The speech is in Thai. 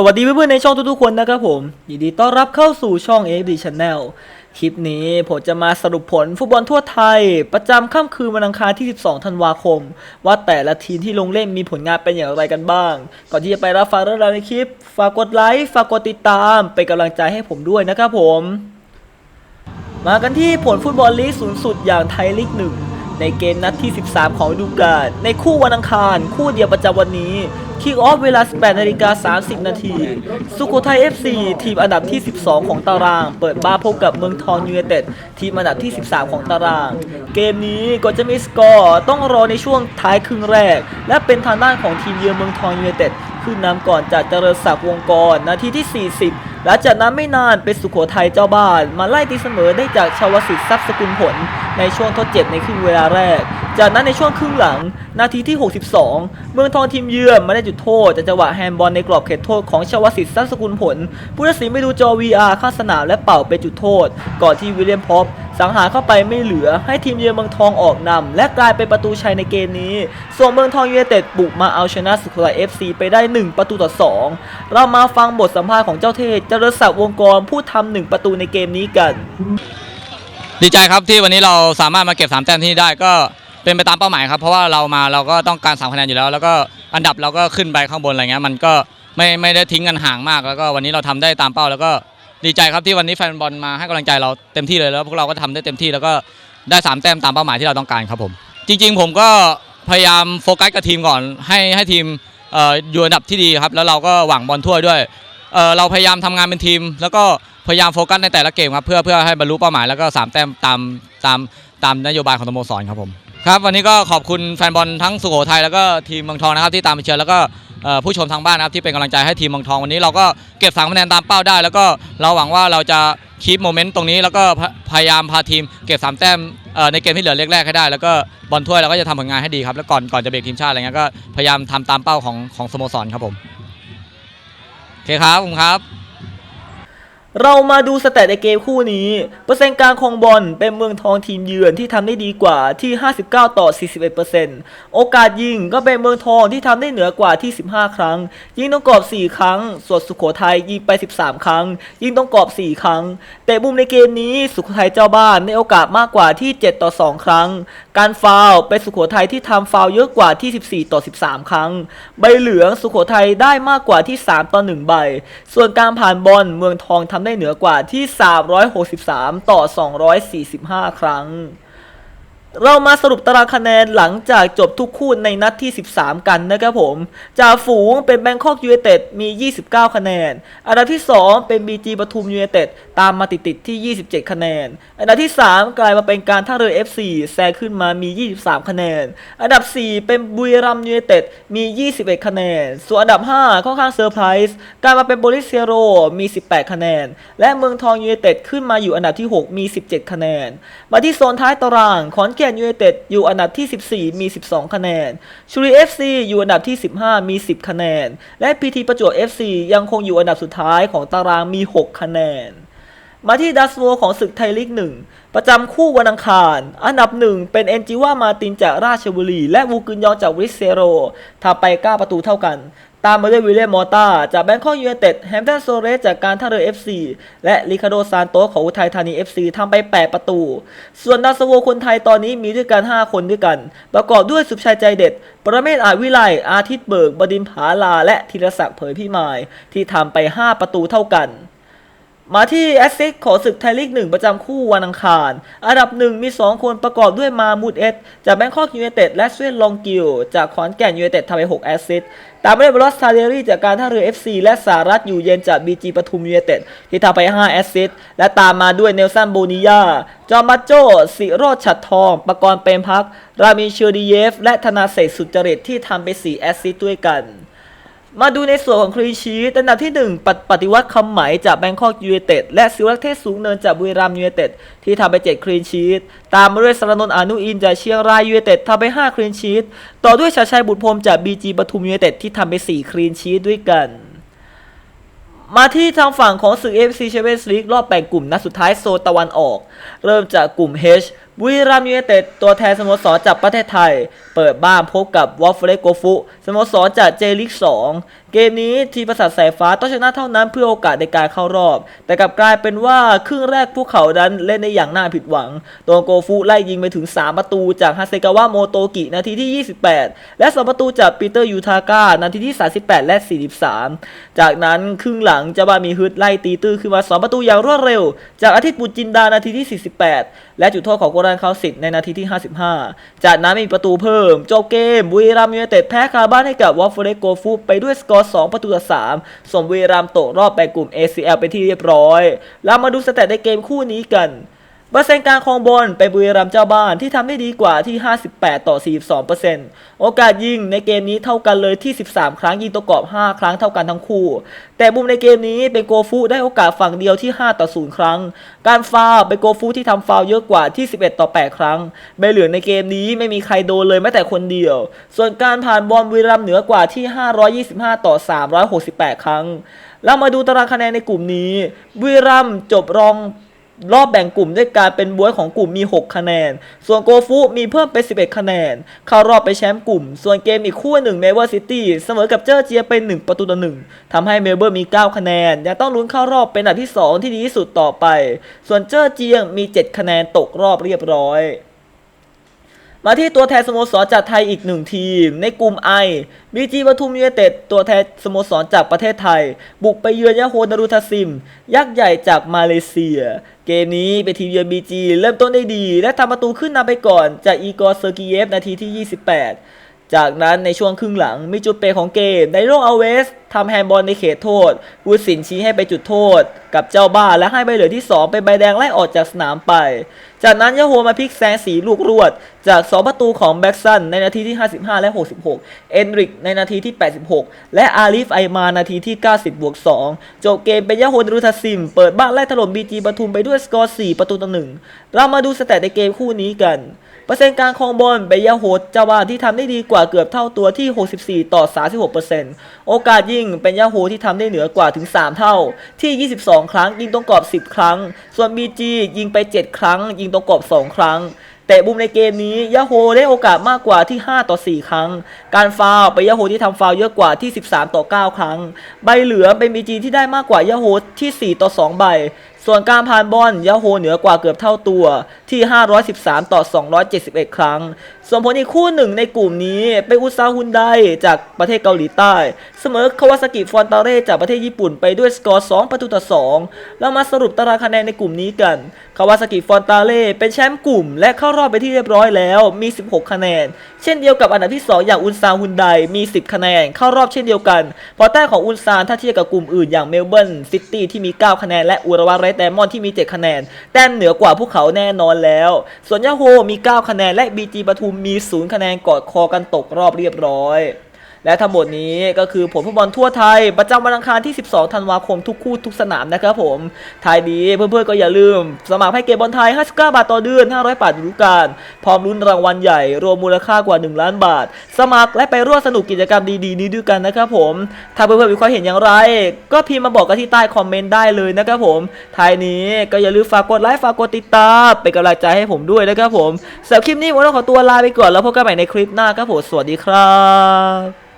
สวัสดีเพื่อนๆในช่องทุกๆคนนะครับผม ยินดีต้อนรับเข้าสู่ช่อง AFD Channel คลิปนี้ผมจะมาสรุปผลฟุตบอลทั่วไทย ประจำค่ำคืนวันอังคารที่ 12 ธันวาคม ว่าแต่ละทีมที่ลงเล่นมีผลงานเป็นอย่างไรกันบ้าง ก่อนที่จะไปรับฟังเรื่องราวในคลิป ฝากกดไลค์ฝากกดติดตาม เป็นกำลังใจให้ผมด้วยนะครับผม มากันที่ผลฟุตบอลลีกสูงสุดอย่างไทยลีกหนึ่ง ในเกมนัดที่ 13 ของฤดูกาลในคู่วันอังคาร คู่เดียวประจำวันนี้คิกออฟเวลา 18นาฬิกา30 นาที สุโขทัย FC ทีมอันดับที่ 12 ของตาราง เปิดบ้านพบกับเมืองทองยูไนเต็ด ทีมอันดับที่ 13 ของตาราง เกมนี้ก่อนจะมีสกอร์ต้องรอในช่วงท้ายครึ่งแรก และเป็นทางด้านของทีมเยือนเมืองทองยูไนเต็ด ขึ้นนำก่อนจากเจริญศักดิ์วงกร นาทีที่ 40 หลังจากนั้นไม่นานเป็นสุโขทัยเจ้าบ้าน มาไล่ตีเสมอได้จากชาวสิทธิ์ทรัพย์สกุลผล ในช่วงทดเจ็บในครึ่งเวลาแรก จากนั้นในช่วงครึ่งหลัง นาทีที่ 62 เมืองทองทีมเยือนมาได้จุดโทษจากจังหวะแฮนด์บอลในกรอบเขตโทษของชาวสิทธิ์ทรัพย์สกุลผล ผู้ตัดสินไม่ดูจอ VR ข้างสนามและเป่าเป็นจุดโทษ ก่อนที่วิลเลียมพอป สังหารเข้าไปไม่เหลือให้ทีมเยือนเมืองทองออกนำและกลายเป็นประตูชัยในเกมนี้ ส่วนเมืองทองยูไนเต็ดบุกมาเอาชนะสุโขทัย FC ไปได้ 1 ประตูต่อ 2 เรามาฟังบทสัมภาษณ์ของเจ้าเทพเจริญศักดิ์วงกรผู้ทำหนึ่งประตูในเกมนี้กัน ดีใจครับที่วันนี้เราสามารถมาเก็บ3แต้มที่นี่ได้ก็เป็นไปตามเป้าหมายครับเพราะว่าเรามาเราก็ต้องการ3คะแนนอยู่แล้ว แล้วก็อันดับเราก็ขึ้นไปข้างบนอะไรเงี้ยมันก็ไม่ไม่ได้ทิ้งกันห่างมากแล้วก็วันนี้เราทำได้ตามเป้าแล้วก็ ดีใจครับที่วันนี้แฟนบอลมาให้กำลังใจเราเต็มที่เลยแล้วพวกเราก็ทำได้เต็มที่แล้วก็ได้สามแต้มตามเป้าหมายที่เราต้องการครับผมจริง ๆ ผมก็พยายามโฟกัสกับทีมก่อนให้ให้ทีมอออยู่อันดับที่ดีครับแล้วเราก็หวังบอลถ้วยด้วยเเราพยายามทำงานเป็นทีม แล้วก็พยายามโฟกัสในแต่ละเกมครับเพื่อเพื่อให้บรรลุเป้าหมายแล้วก็สามแต้มตามตามตามนโยบายของสโมสรครับผมครับวันนี้ก็ขอบคุณแฟนบอลทั้งสุโขทัยแล้วก็ทีมเมืองทองนะครับที่ตามไปเชียร์แล้วก็ ผู้ชมทางบ้านนะครับที่เป็นกำลังใจให้ทีมเมืองทองวันนี้เราก็เก็บสามคะแนนตามเป้าได้ แล้วก็เราหวังว่าเราจะคีปโมเมนต์ตรงนี้แล้วก็พยายามพาทีมเก็บสามแต้มในเกมที่เหลือเล็กแรกให้ได้ แล้วก็บอลถ้วยเราก็จะทำผลงานให้ดีครับแล้วก่อนก่อนจะเบรกทีมชาติอะไรเงี้ยก็พยายามทำตามเป้าของของสโมสรครับผมโอเคครับผมครับ เรามาดูสแตทในเกมคู่นี้ เปอร์เซ็นต์การครองบอลเป็นเมืองทองทีมเยือนที่ทำได้ดีกว่าที่ 59 ต่อ 41%โอกาสยิงก็เป็นเมืองทองที่ทำได้เหนือกว่าที่ 15 ครั้ง ยิงต้องกรอบ 4 ครั้ง ส่วนสุโขทัยยิงไป 13 ครั้ง ยิงต้องกรอบ 4 ครั้ง แต่มุมในเกมนี้สุโขทัยเจ้าบ้านได้โอกาสมากกว่าที่ 7 ต่อ 2 ครั้ง การฟาวเป็นสุโขทัยที่ทำฟาวเยอะกว่าที่ 14 ต่อ 13 ครั้ง ใบเหลืองสุโขทัยได้มากกว่าที่ 3 ต่อ 1 ใบ ส่วนการผ่านบอลเมืองทองทำได้เหนือกว่าที่ 363 ต่อ 245 ครั้ง เรามาสรุปตารางคะแนนหลังจากจบทุกคู่ในนัดที่ 13 กันนะครับผม จากฝูงเป็นแบงคอกยูไนเต็ดมี 29 คะแนน อันดับที่ 2 เป็น BG ปทุมยูไนเต็ดตามมาติดๆที่ 27 คะแนน อันดับที่ 3 กลายมาเป็นการท่าเรือ FC แซงขึ้นมามี 23 คะแนน อันดับ 4 เป็นบุรีรัมย์ยูไนเต็ดมี 21 คะแนน ส่วนอันดับ 5 ค่อนข้างเซอร์ไพรส์กลายมาเป็นโบลิเซียโรมี 18 คะแนน และเมืองทองยูไนเต็ดขึ้นมาอยู่อันดับที่ 6 มี 17 คะแนน มาที่โซนท้ายตารางขอนแก่นยูไนเต็ดอยู่อันดับที่ 14 มี 12 คะแนนชูรีเอฟซีอยู่อันดับที่ 15 มี 10 คะแนน และพีทีประจวบ FC ยังคงอยู่อันดับสุดท้ายของตารางมี 6 คะแนน มาที่ดัสโวของศึกไทยลีกหนึ่งประจำคู่วันอังคาร อันดับหนึ่งเป็นเอนจิว่ามาตินจากราชบุรี และวูกึนยองจากวิสเซโรทำไป 9 ประตูเท่ากัน ตามมาด้วยวิลเลียมมอร์ตาจากแบงคอกยูไนเต็ดแฮมตันโซเรสจากการท่าเรือ FC และริคาโดซานโตของอุทัยธานี FC ทำไป 8 ประตู ส่วนดาสโวคนไทยตอนนี้มีด้วยกัน 5 คนด้วยกัน ประกอบด้วยสุภชัยใจเด็ด ประเมศอาวิไลอาทิตย์เบิก บดินผาลา และธีรศักดิ์เผยพี่มาย ที่ทำไป 5 ประตูเท่ากัน มาที่แอสซิสของศึกไทยลีกหนึ่งประจำคู่วันอังคาร อันดับหนึ่งมี 2 คนประกอบด้วยมามูดเอสจากแบงคอกยูไนเต็ดและสเวนลองกิลจากขอนแก่นยูไนเต็ดทำไป 6 แอสซิสตามมาด้วยบรอสซาเดรี่จากการท่าเรือ FC และสารัตอยู่เย็นจากบีจีปทุมยูไนเต็ดที่ทำไป 5 แอสซิสและตามมาด้วยเนลสันโบนิยา จอมมาโจสิโรดฉัดทอง ประกรณ์เปรมพัก รามิเชอร์ดีเยฟ และธนาเศษสุจริตที่ทำไป 4 แอสซิสด้วยกัน มาดูในส่วนของคลีนชีตอันดับที่ 1 ปปฏิวัติคำไหมจากแบงคอกยูไนเต็ดและศิวรักษ์เทศสูงเนินจากบุรีรัมย์ยูไนเต็ดที่ทำไป 7 คลีนชีตตามมาด้วยสรนนท์อนุอินจากเชียงรายยูไนเต็ดทำไป 5 คลีนชีตต่อด้วยชาชัยบุตรพรมจากบีจีปทุมยูไนเต็ดที่ทำไป 4 คลีนชีตด้วยกัน มาที่ทางฝั่งของศึก AFC Champions League รอบแบ่งกลุ่มนัดสุดท้ายโซนตะวันออก เริ่มจากกลุ่ม H บุรีรัมย์ยูไนเต็ดตัวแทนสโมสรจากประเทศไทย เปิดบ้านพบกับวอฟเฟลโกฟุสโมสรจากเจลิก2 เกมนี้ทีมประสาทสายฟ้าต้องชนะเท่านั้นเพื่อโอกาสในการเข้ารอบ แต่กลับกลายเป็นว่าครึ่งแรกพวกเขาดันเล่นได้อย่างน่าผิดหวัง ตัวโกฟุไล่ยิงไปถึง 3 ประตูจากฮาเซกาวะโมโตกินาทีที่ 28 และ 2 ประตูจากปีเตอร์ยูทาก้านาทีที่ 38 และ 43 จากนั้นครึ่งหลังจะบามีฮึดไล่ตีตื้อขึ้นมา 2 ประตูอย่างรวดเร็ว จากอาทิตย์บุจินดานาทีที่ 48 และจุดโทษของโกรันเขาสิทในนาทีที่ 55 จากนั้นมีประตูเพิ่ม จบเกมบุรีรัมยูไนเต็ดแพ้คาบ้านให้กับวอฟเฟเรโกฟูไปด้วยสกอร์ 2 ประตูต่อ3ส่งบุรีรัมตกรอบไปกลุ่ม ACL ไปนที่เรียบร้อย แล้วมาดูสเตตในเกมคู่นี้กัน เปอร์เซ็นต์การครองบอลเป็นบุรีรัมย์เจ้าบ้านที่ทำได้ดีกว่าที่ 58 ต่อ 42%โอกาสยิงในเกมนี้เท่ากันเลยที่ 13 ครั้งยิงตัวกรอบ 5 ครั้งเท่ากันทั้งคู่ แต่มุมในเกมนี้เป็นโกฟูได้โอกาสฝั่งเดียวที่ 5 ต่อ 0 ครั้ง การฟาวเป็นโกฟูที่ทำฟาวเยอะกว่าที่ 11 ต่อ 8 ครั้งใบเหลืองในเกมนี้ไม่มีใครโดนเลยแม้แต่คนเดียว ส่วนการผ่านบอลบุรีรัมย์เหนือกว่าที่ 525 ต่อ 368 ครั้งแล้วมาดูตารางคะแนนในกลุ่มนี้บุรีรัมย์จบรอง รอบแบ่งกลุ่มด้วยการเป็นบวยของกลุ่มมี 6 คะแนน ส่วนโกฟุมีเพิ่มเป็น 11 คะแนน เข้ารอบไปแชมป์กลุ่ม ส่วนเกมอีกคู่หนึ่งเมเบอร์ซิตี้เสมอกับเจอร์เจียเป็น 1 ประตูต่อหนึ่งทำให้เมลเบอร์มี 9 คะแนน ยังต้องลุ้นเข้ารอบเป็นอันดับที่ 2 ที่ดีที่สุดต่อไป ส่วนเจอร์เจียงมี 7 คะแนนตกรอบเรียบร้อย มาที่ตัวแทนสโมสรจากไทยอีกหนึ่งทีม ในกลุ่มไอบีจีปทุมยูเนเต็ดตัวแทนสโมสรจากประเทศไทย บุกไปเยือนยาโฮนารุทาซิม ยักษ์ใหญ่จากมาเลเซีย เกมนี้เป็นทีมเยือนบีจีเริ่มต้นได้ดี และทำประตูขึ้นนำไปก่อนจากอีกอร์เซอร์กิเยฟนาทีที่ 28 จากนั้นในช่วงครึ่งหลังมีจุดเปลี่ยนของเกมไดโรอัลเวสทำแฮนด์บอลในเขตโทษผู้ตัดสินชี้ให้ไปจุดโทษ กับเจ้าบ้านและให้ใบเหลืองที่ 2 เป็นใบแดงไล่ออกจากสนามไป จากนั้นยาโฮมาพลิกแซงสีลูกรวด จาก 2 ประตูของแบ็กซันในนาทีที่ 55 และ 66 เอนริกในนาทีที่ 86 และอาลิฟไอมานาทีที่ 90 บวก 2 จบเกมเป็นยาโฮนรุทาซิม เปิดบ้านไล่ถล่มบีจีปทุมไปด้วยสกอร์ 4 ประตูต่อหนึ่งเรามาดูสแตทในเกมคู่นี้กัน เปอร์เซ็นต์การครองบอลเบยาโฮดเจ้าบ้านที่ทำได้ดีกว่าเกือบเท่าตัวที่ 64 ต่อ 36 โอกาสยิงเป็นยาโฮที่ทำได้เหนือกว่าถึง 3 เท่า ที่ 22 ครั้งยิงตรงกรอบ 10 ครั้ง ส่วน BG ยิงไป 7 ครั้ง ยิงตรงกรอบ 2 ครั้งแต่บุมในเกมนี้ยาโฮได้โอกาสมากกว่าที่ 5 ต่อ 4 ครั้ง การฟาวไปยาโฮที่ทำฟาวเยอะกว่าที่ 13 ต่อ 9 ครั้ง ใบเหลือเป็น BG ที่ได้มากกว่ายาโฮที่ 4 ต่อ 2 ใบ ส่วนการผ่านบอลยาโฮเหนือกว่าเกือบเท่าตัวที่ 513 ต่อ 271 ครั้ง ส่วนผลอีกคู่หนึ่งในกลุ่มนี้เป็นอุตสาฮุนไดจากประเทศเกาหลีใต้ เสมอคาวาซากิฟอนตาเร่จากประเทศญี่ปุ่นไปด้วยสกอร์ 2 ประตูต่อ2แล้วมาสรุปตารางคะแนนในกลุ่มนี้กัน คาวาซากิฟอนตาเร่เป็นแชมป์กลุ่ม และเข้ารอบไปที่เรียบร้อยแล้วมี 16 คะแนน เช่นเดียวกับอันดับที่ 2 อย่างอุนซาฮุนไดมี 10 คะแนนเข้ารอบเช่นเดียวกันพราะแต้มของอุนซานถ้าเทียบกับกลุ่มอื่นอย่างเมลเบิร์นซิตี้ที่มี 9 คะแนนและอุรวาเรสไดมอนด์ที่มี 7 คะแนน แต้มเหนือกว่าพวกเขาแน่นอนแล้ว ส่วนยาโฮมี 9 คะแนนและ BG ปทุมมี 0 คะแนนกอดคอกันตกรอบเรียบร้อย และทั้งหมดนี้ก็คือผลฟุตบอลทั่วไทย ประจำวันอังคารที่ 12 ธันวาคมทุกคู่ทุกสนามนะครับผมท้ายนี้เพื่อนๆก็อย่าลืม สมัครให้เกมบอลไทย 59 บาทต่อเดือน 500 บาททุกการ พร้อมลุ้นรางวัลใหญ่ รวมมูลค่ากว่า 1 ล้านบาท สมัครและไปร่วมสนุกกิจกรรมดีๆนี้ด้วยกันนะครับผม ถ้าเพื่อนๆมีความเห็นอย่างไร ก็พิมพ์มาบอกกันที่ใต้คอมเมนต์ได้เลยนะครับผมท้ายนี้ก็อย่าลืมฝากกดไลค์ฝากกดติดตามเป็นกำลังใจให้ผมด้วยนะครับผมสำหรับคลิปนี้ผมต้องขอตัวลาไปก่อนแล้วพบกันใหม่ในคลิปหน้าครับผมสวัสดีครับ